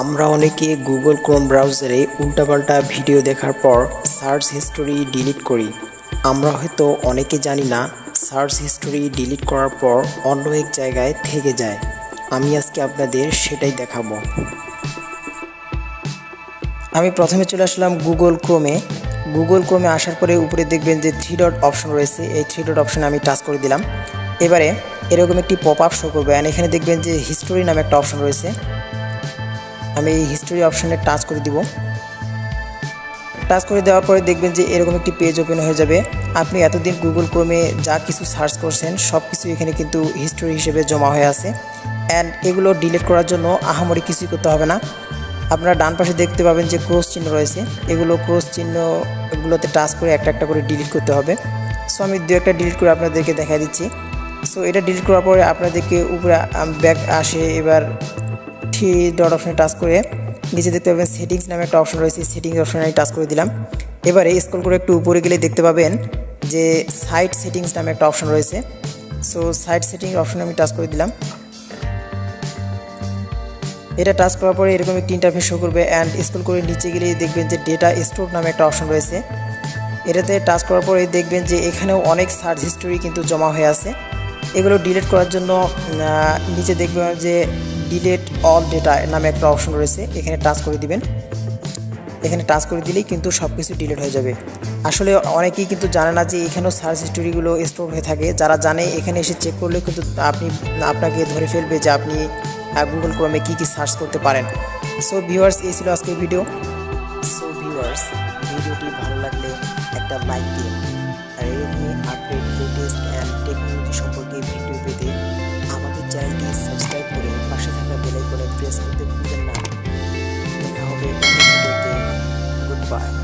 আমরা অনেকে Google Chrome ব্রাউজারে উল্টাপাল্টা ভিডিও দেখার পর সার্চ হিস্টোরি ডিলিট করি। আমরা হয়তো অনেকে জানি না সার্চ হিস্টোরি ডিলিট করার পর অন্য এক জায়গায় থেকে যায়। আমি আজকে আপনাদের সেটাই দেখাবো। আমি প্রথমে চলে আসলাম গুগল ক্রোমে গুগল ক্রোমে আসার পরে উপরে দেখবেন যে থ্রি ডট অপশন রয়েছে। এই থ্রি ডট অপশনে আমি টাচ করে দিলাম। এবারে এরকম একটি পপ আপ শো করবে এখানে দেখবেন যে হিস্টোরি নামে একটা অপশন রয়েছে। আমি এই হিস্টোরি অপশনে টাচ করে দিব। টাচ করে দেওয়ার পরে দেখবেন যে এরকম একটি পেজ ওপেন হয়ে যাবে। আপনি এতদিন গুগল ক্রোমে যা কিছু সার্চ করছেন সব কিছু এখানে কিন্তু হিস্টোরি হিসেবে জমা হয়ে আছে। অ্যান্ড এগুলো ডিলিট করার জন্য আহামরি কিছুই করতে হবে না। আপনারা ডান পাশে দেখতে পাবেন যে ক্রোস চিহ্ন রয়েছে। এগুলো ক্রোস চিহ্ন এগুলোতে টাচ করে একটা একটা করে ডিলিট করতে হবে। সো আমি দু একটা ডিলিট করে আপনাদেরকে দেখা দিচ্ছি। সো এটা ডিলিট করার পরে আপনাদেরকে উপরে ব্যাক আসে, এবার থ্রি ডট অপশনে টাচ করে। নিচে দেখতে পাবেন সেটিংস নামে একটা অপশন রয়েছে সেটিংস অপশানে আমি টাচ করে দিলাম। এবারে স্ক্রল করে একটু উপরে গেলে দেখতে পাবেন যে সাইট সেটিংস নামে একটা অপশন রয়েছে। সো সাইট সেটিংস অপশনে আমি টাচ করে দিলাম। এটা টাচ করার পরে এরকম একটি ইন্টারফেস শো করবে অ্যান্ড স্ক্রল করে নিচে গেলে দেখবেন যে ডেটা স্টোর নামে একটা অপশন রয়েছে। এটাতে টাচ করার পরে দেখবেন যে এখানেও অনেক সার্চ হিস্টোরি কিন্তু জমা হয়ে আছে। এগুলো ডিলিট করার জন্য নিচে দেখবেন যে ডিলেট অল ডেটা নামে একটা অপশন রয়েছে, এখানে টাচ করে দিবেন। এখানে টাচ করে দিলেই কিন্তু সব কিছু ডিলিট হয়ে যাবে। আসলে অনেকেই কিন্তু জানে না যে এখানেও সার্চ হিস্টোরিগুলো স্টোর হয়ে থাকে। যারা জানে, এখানে এসে চেক করলে কিন্তু আপনি, আপনাকে ধরে ফেলবে যে আপনি গুগল ক্রমে কী কী সার্চ করতে পারেন। সো ভিউয়ার্স এই ছিল আজকের ভিডিও সো ভিউয়ার্স ভিডিওটি ভালো লাগলে একটা লাইক দিন। আর এরকমই update latest and technology Bye.